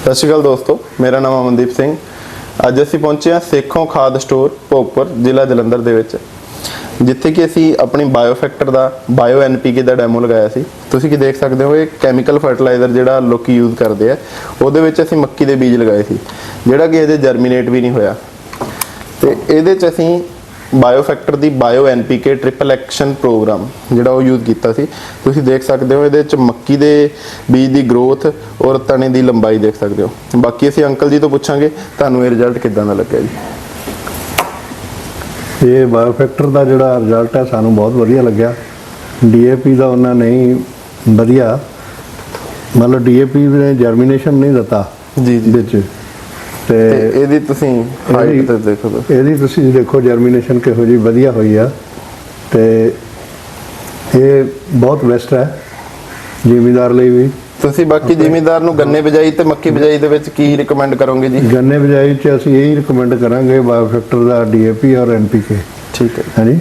ਸਤਿ ਸ਼੍ਰੀ ਅਕਾਲ ਦੋਸਤੋ, ਮੇਰਾ ਨਾਮ ਅਮਨਦੀਪ ਸਿੰਘ। ਅੱਜ ਅਸੀਂ ਪਹੁੰਚੇ ਹਾਂ ਸੇਖੋਂ ਖਾਦ ਸਟੋਰ ਭੋਗਪੁਰ, ਜ਼ਿਲ੍ਹਾ ਜਲੰਧਰ ਦੇ ਵਿੱਚ, ਜਿੱਥੇ ਕਿ ਅਸੀਂ ਆਪਣੀ ਬਾਇਓ ਫੈਕਟਰ ਦਾ ਬਾਇਓ ਐਨਪੀਕੇ ਦਾ ਡੈਮੋ ਲਗਾਇਆ ਸੀ। ਤੁਸੀਂ ਕੀ ਦੇਖ ਸਕਦੇ ਹੋ, ਇਹ ਕੈਮੀਕਲ ਫਰਟੀਲਾਈਜ਼ਰ ਜਿਹੜਾ ਲੋਕੀ ਯੂਜ਼ ਕਰਦੇ ਆ, ਉਹਦੇ ਵਿੱਚ ਅਸੀਂ ਮੱਕੀ ਦੇ ਬੀਜ ਲਗਾਏ ਸੀ, ਜਿਹੜਾ ਕਿ ਇਹਦੇ ਜਰਮੀਨੇਟ ਵੀ ਨਹੀਂ ਹੋਇਆ। ਤੇ ਇਹਦੇ ਚ ਅਸੀਂ ਬਾਇਓ ਫੈਕਟਰ ਦੀ bio NPK triple action program ਜਿਹੜਾ ਉਹ ਯੂਜ਼ ਕੀਤਾ ਸੀ। ਤੁਸੀਂ ਦੇਖ ਸਕਦੇ ਹੋ ਇਹਦੇ ਚ ਮੱਕੀ ਦੇ ਬੀਜ ਦੀ ਗਰੋਥ ਔਰ ਤਣੇ ਦੀ ਲੰਬਾਈ ਦੇਖ ਸਕਦੇ ਹੋ। ਬਾਕੀ ਅਸੀਂ ਅੰਕਲ ਜੀ ਤੋਂ ਪੁੱਛਾਂਗੇ ਤੁਹਾਨੂੰ ਇਹ ਰਿਜ਼ਲਟ ਕਿੱਦਾਂ ਦਾ ਲੱਗਿਆ ਜੀ? ਇਹ ਬਾਇਓਫੈਕਟਰ ਦਾ ਜਿਹੜਾ ਰਿਜ਼ਲਟ ਹੈ ਸਾਨੂੰ ਬਹੁਤ ਵਧੀਆ ਲੱਗਿਆ। ਡੀਏਪੀ ਦਾ ਉਹਨਾਂ ਨਹੀਂ ਵਧੀਆ। ਮਤਲਬ ਡੀਏਪੀ ਨੇ ਜਰਮੀਨੇਸ਼ਨ ਨਹੀਂ ਦਿੱਤਾ ਜੀ ਜੀ। ਵਿੱਚ। ਤੇ ਇਹਦੀ ਤੁਸੀਂ ਹਾਈਟ ਤੇ ਦੇਖੋ। ਇਹਦੀ ਤੁਸੀਂ ਦੇਖੋ ਜਰਮੀਨੇਸ਼ਨ ਕਿਹੋ ਜੀ ਵਧੀਆ ਹੋਈ ਆ। ਤੇ ਇਹ ਬਹੁਤ ਬੈਸਟ ਹੈ ਜ਼ਿਮੀਦਾਰ ਲਈ ਵੀ। ਤੁਸੀਂ ਬਾਕੀ ਜ਼ਿਮੀਦਾਰ ਨੂੰ ਗੰਨੇ ਬਿਜਾਈ ਤੇ ਮੱਕੀ ਬਿਜਾਈ ਦੇ ਵਿੱਚ ਕੀ ਰਿਕਮੈਂਡ ਕਰੋਗੇ ਜੀ? ਗੰਨੇ ਬਿਜਾਈ ਚ ਅਸੀਂ ਇਹੀ ਰეკਮੈਂਡ ਕਰਾਂਗੇ ਬਾਇਓਫੈਕਟਰ ਦਾ ਡੀਏਪੀ ਔਰ ਐਨਪੀਕੇ ਠੀਕ ਹੈ। ਹਾਂਜੀ।